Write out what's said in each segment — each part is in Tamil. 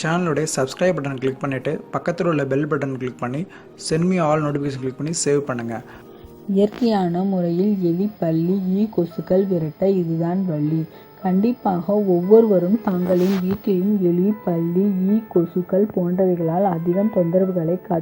சேனலுடைய சப்ஸ்கிரைப் பட்டன் கிளிக் பண்ணிவிட்டு பக்கத்தில் உள்ள பெல் பட்டன் கிளிக் பண்ணி சென்மி ஆல் நோட்டிஃபிகேஷன் கிளிக் பண்ணி சேவ் பண்ணுங்கள் இயற்கையான முறையில் எலி பள்ளி ஈ கொசுக்கள் விரட்ட இதுதான் வழி. கண்டிப்பாக ஒவ்வொருவரும் தங்களின் வீட்டிலும் எலி பள்ளி ஈ கொசுக்கள் போன்றவைகளால் அதிகம் தொந்தரவுகளை கா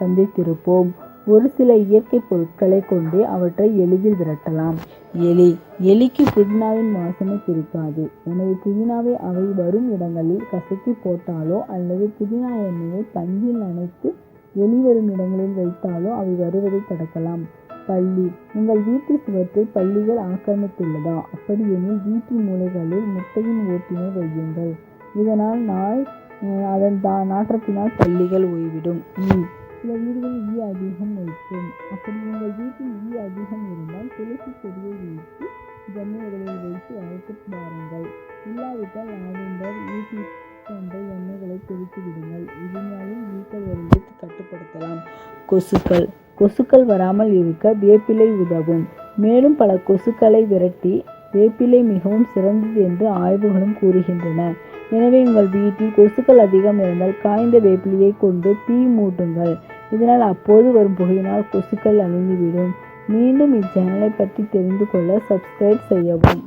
சந்தித்திருப்போம். ஒரு சில இயற்கை பொருட்களை கொண்டு அவற்றை எளிதில் விரட்டலாம். எலி. எலிக்கு புதினாவின் வாசனை பிடிக்காது. எனவே புதினாவை அவை வரும் இடங்களில் கசக்கி போட்டாலோ அல்லது புதினா எண்ணெயை பஞ்சில் நனைத்து எலி வரும் இடங்களில் வைத்தாலோ அவை வருவதை தடுக்கலாம். பள்ளி உங்கள் வீட்டு சுவற்றை பள்ளிகள் ஆக்கிரமித்துள்ளதா? அப்படியெனில் வீட்டு மூலைகளில் முட்டையின் ஓட்டினை வையுங்கள். இதனால் நாய் அதன் தா நாற்றத்தினால் பள்ளிகள் ஓய்விடும். ஈ. சில வீடுகளில் ஈ அதிகம் உங்கள் வீட்டில் ஈ அதிகம் இருந்தால் துளசி செடியை வைத்து ஜன்னல்களில் வைத்து அழைத்து பாருங்கள். இல்லாவிட்டால் லாவெண்டர் ஈட்டி போன்ற எண்ணெய்களை தெளித்து விடுங்கள். இதனாலும் ஈக்கள் வருவதை கட்டுப்படுத்தலாம். கொசுக்கள். கொசுக்கள் வராமல் இருக்க வேப்பிலை உதவும். மேலும் பல கொசுக்களை விரட்டி வேப்பிலை மிகவும் சிறந்தது என்று ஆய்வுகளும் கூறுகின்றன. எனவே உங்கள் வீட்டில் கொசுக்கள் அதிகம் இருந்தால் காய்ந்த வேப்பிலையை கொண்டு தீ மூட்டுங்கள். இதனால் அப்போது வரும் புகையினால் கொசுக்கள் அழிந்துவிடும். மீண்டும் இச்சேனலை பற்றி தெரிந்து கொள்ள சப்ஸ்கிரைப் செய்யவும்.